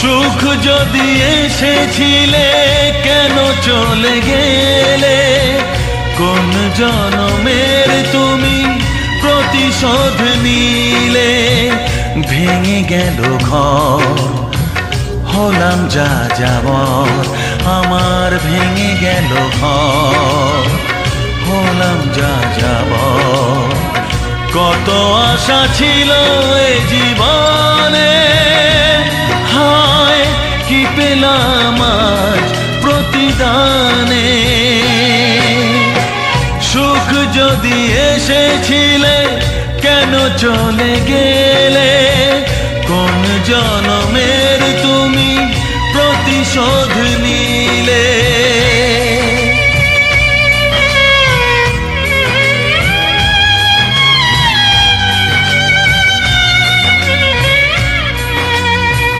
সুখ যদি এসেছিলে, কেন চলে গেলে? কোন জনমের তুমি প্রতিশোধ নিলে? ভেঙে গেল ঘর, হলাম যা যাব আমার ভেঙে গেল ঘর, হলাম যা যাব কত আশা ছিল এ জীবনে পেলাম প্রতিদানে। সুখ যদি এসেছিলে কেন চলে গেলে? কোন জনমের তুমি প্রতিশোধ নিয়ে